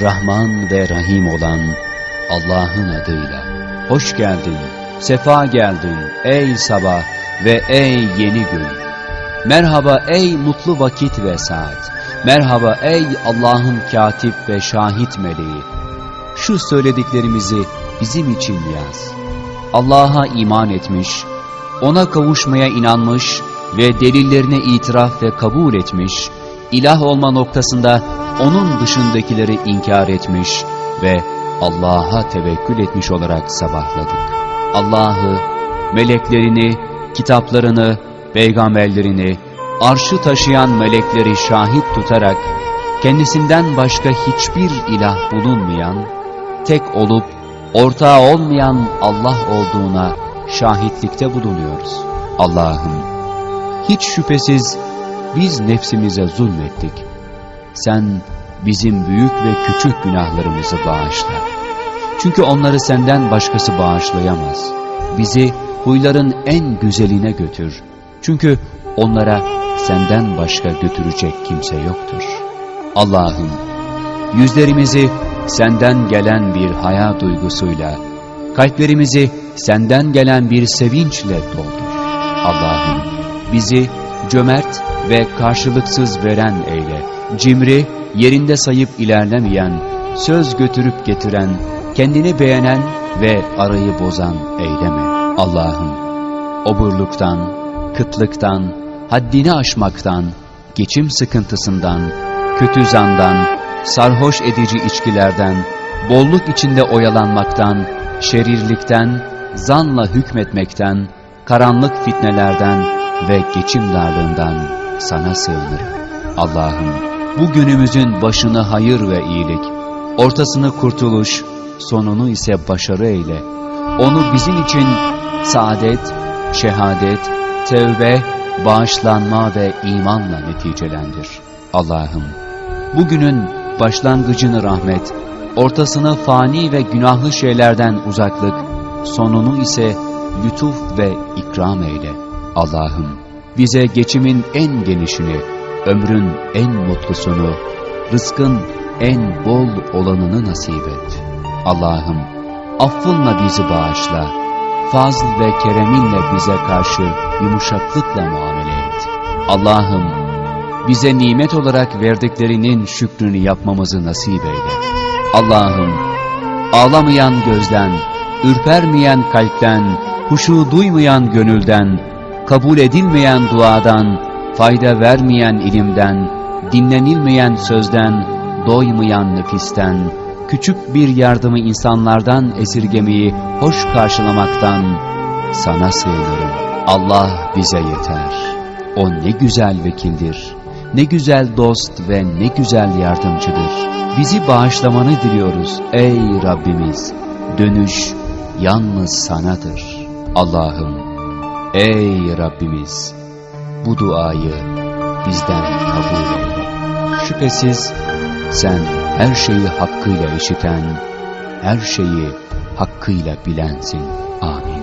Rahman ve Rahim olan Allah'ın adıyla. Hoş geldin, sefa geldin ey sabah ve ey yeni gün. Merhaba ey mutlu vakit ve saat. Merhaba ey Allah'ın katip ve şahit meleği. Şu söylediklerimizi bizim için yaz. Allah'a iman etmiş, ona kavuşmaya inanmış ve delillerine itiraf ve kabul etmiş, ilah olma noktasında onun dışındakileri inkar etmiş ve Allah'a tevekkül etmiş olarak sabahladık. Allah'ı, meleklerini, kitaplarını, peygamberlerini, arşı taşıyan melekleri şahit tutarak, kendisinden başka hiçbir ilah bulunmayan, tek olup ortağı olmayan Allah olduğuna şahitlikte bulunuyoruz. Allah'ım, hiç şüphesiz biz nefsimize zulmettik. Sen bizim büyük ve küçük günahlarımızı bağışla. Çünkü onları senden başkası bağışlayamaz. Bizi huyların en güzeline götür. Çünkü onlara senden başka götürecek kimse yoktur. Allah'ım, yüzlerimizi senden gelen bir haya duygusuyla, kalplerimizi senden gelen bir sevinçle doldur. Allah'ım, bizi cömert ve karşılıksız veren eyle. Cimri, yerinde sayıp ilerlemeyen, söz götürüp getiren, kendini beğenen ve arayı bozan eyleme. Allah'ım, oburluktan, kıtlıktan, haddini aşmaktan, geçim sıkıntısından, kötü zandan, sarhoş edici içkilerden, bolluk içinde oyalanmaktan, şerirlikten, zanla hükmetmekten, karanlık fitnelerden ve geçim darlığından sana sığınırım. Allah'ım bu günümüzün başını hayır ve iyilik, ortasını kurtuluş, sonunu ise başarı eyle. Onu bizim için saadet, şehadet, tevbe, bağışlanma ve imanla neticelendir. Allah'ım bugünün başlangıcını rahmet, ortasını fani ve günahlı şeylerden uzaklık, sonunu ise lütuf ve ikram eyle. Allah'ım bize geçimin en genişini, ömrün en mutlusunu, rızkın en bol olanını nasip et. Allah'ım affınla bizi bağışla, fazl ve kereminle bize karşı yumuşaklıkla muamele et. Allah'ım bize nimet olarak verdiklerinin şükrünü yapmamızı nasip eyle. Allah'ım ağlamayan gözden, ürpermeyen kalpten, huşu duymayan gönülden, kabul edilmeyen duadan, fayda vermeyen ilimden, dinlenilmeyen sözden, doymayan nefisten, küçük bir yardımı insanlardan esirgemeyi hoş karşılamaktan sana sığınırım. Allah bize yeter. O ne güzel vekildir, ne güzel dost ve ne güzel yardımcıdır. Bizi bağışlamanı diliyoruz ey Rabbimiz. Dönüş yalnız sanadır. Allah'ım, ey Rabbimiz, bu duayı bizden kabul eyle. Şüphesiz sen her şeyi hakkıyla işiten, her şeyi hakkıyla bilensin. Amin.